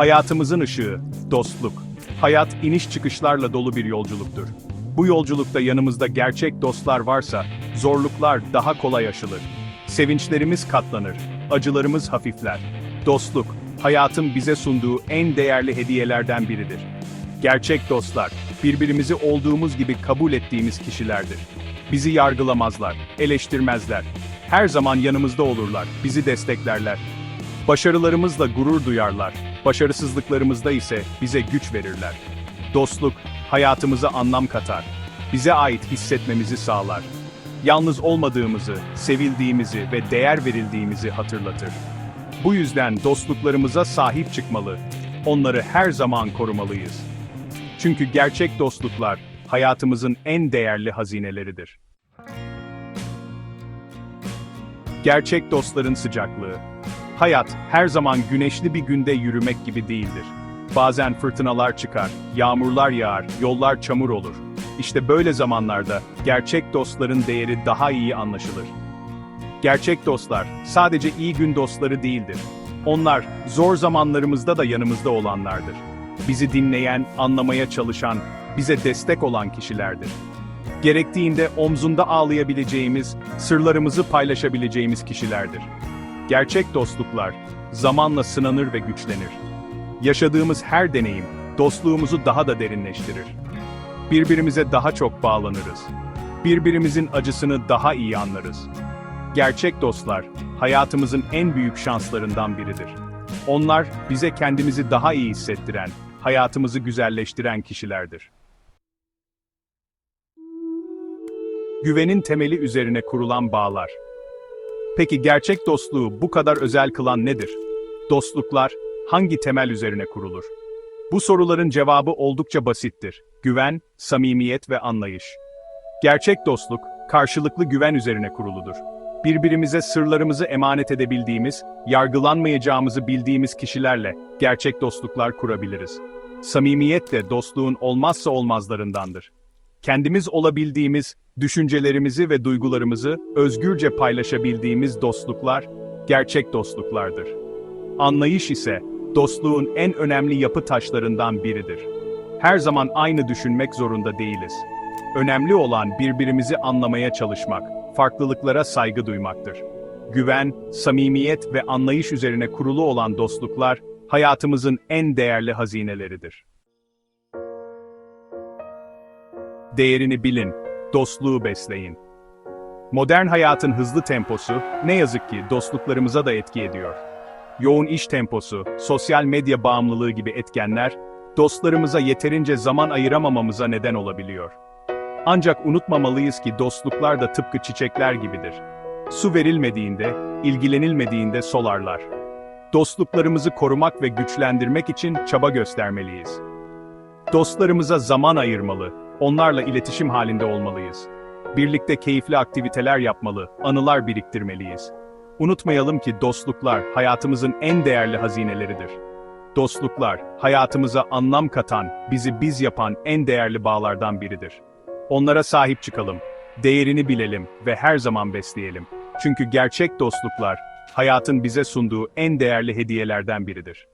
Hayatımızın ışığı, dostluk. Hayat iniş çıkışlarla dolu bir yolculuktur. Bu yolculukta yanımızda gerçek dostlar varsa, zorluklar daha kolay aşılır. Sevinçlerimiz katlanır, acılarımız hafifler. Dostluk, hayatın bize sunduğu en değerli hediyelerden biridir. Gerçek dostlar, birbirimizi olduğumuz gibi kabul ettiğimiz kişilerdir. Bizi yargılamazlar, eleştirmezler. Her zaman yanımızda olurlar, bizi desteklerler. Başarılarımızla gurur duyarlar, başarısızlıklarımızda ise bize güç verirler. Dostluk, hayatımıza anlam katar, bize ait hissetmemizi sağlar. Yalnız olmadığımızı, sevildiğimizi ve değer verildiğimizi hatırlatır. Bu yüzden dostluklarımıza sahip çıkmalı, onları her zaman korumalıyız. Çünkü gerçek dostluklar, hayatımızın en değerli hazineleridir. Gerçek dostların sıcaklığı. Hayat, her zaman güneşli bir günde yürümek gibi değildir. Bazen fırtınalar çıkar, yağmurlar yağar, yollar çamur olur. İşte böyle zamanlarda, gerçek dostların değeri daha iyi anlaşılır. Gerçek dostlar, sadece iyi gün dostları değildir. Onlar, zor zamanlarımızda da yanımızda olanlardır. Bizi dinleyen, anlamaya çalışan, bize destek olan kişilerdir. Gerektiğinde omzunda ağlayabileceğimiz, sırlarımızı paylaşabileceğimiz kişilerdir. Gerçek dostluklar, zamanla sınanır ve güçlenir. Yaşadığımız her deneyim, dostluğumuzu daha da derinleştirir. Birbirimize daha çok bağlanırız. Birbirimizin acısını daha iyi anlarız. Gerçek dostlar, hayatımızın en büyük şanslarından biridir. Onlar, bize kendimizi daha iyi hissettiren, hayatımızı güzelleştiren kişilerdir. Güvenin temeli üzerine kurulan bağlar. Peki gerçek dostluğu bu kadar özel kılan nedir? Dostluklar hangi temel üzerine kurulur? Bu soruların cevabı oldukça basittir. Güven, samimiyet ve anlayış. Gerçek dostluk, karşılıklı güven üzerine kuruludur. Birbirimize sırlarımızı emanet edebildiğimiz, yargılanmayacağımızı bildiğimiz kişilerle gerçek dostluklar kurabiliriz. Samimiyet de dostluğun olmazsa olmazlarındandır. Kendimiz olabildiğimiz, düşüncelerimizi ve duygularımızı özgürce paylaşabildiğimiz dostluklar, gerçek dostluklardır. Anlayış ise, dostluğun en önemli yapı taşlarından biridir. Her zaman aynı düşünmek zorunda değiliz. Önemli olan birbirimizi anlamaya çalışmak, farklılıklara saygı duymaktır. Güven, samimiyet ve anlayış üzerine kurulu olan dostluklar, hayatımızın en değerli hazineleridir. Değerini bilin, dostluğu besleyin. Modern hayatın hızlı temposu, ne yazık ki dostluklarımıza da etki ediyor. Yoğun iş temposu, sosyal medya bağımlılığı gibi etkenler, dostlarımıza yeterince zaman ayıramamamıza neden olabiliyor. Ancak unutmamalıyız ki dostluklar da tıpkı çiçekler gibidir. Su verilmediğinde, ilgilenilmediğinde solarlar. Dostluklarımızı korumak ve güçlendirmek için çaba göstermeliyiz. Dostlarımıza zaman ayırmalı, onlarla iletişim halinde olmalıyız. Birlikte keyifli aktiviteler yapmalı, anılar biriktirmeliyiz. Unutmayalım ki dostluklar hayatımızın en değerli hazineleridir. Dostluklar, hayatımıza anlam katan, bizi biz yapan en değerli bağlardan biridir. Onlara sahip çıkalım, değerini bilelim ve her zaman besleyelim. Çünkü gerçek dostluklar, hayatın bize sunduğu en değerli hediyelerden biridir.